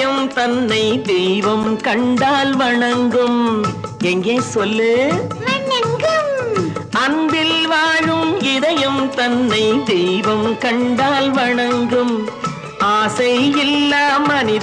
இதயம் தன்னை தெய்வம் கண்டால் வணங்கும். எங்கே சொல்லு? அன்பில் வாழும் இதயம் தன்னை தெய்வம் கண்டால் வணங்கும். ஆசை இல்லா மனித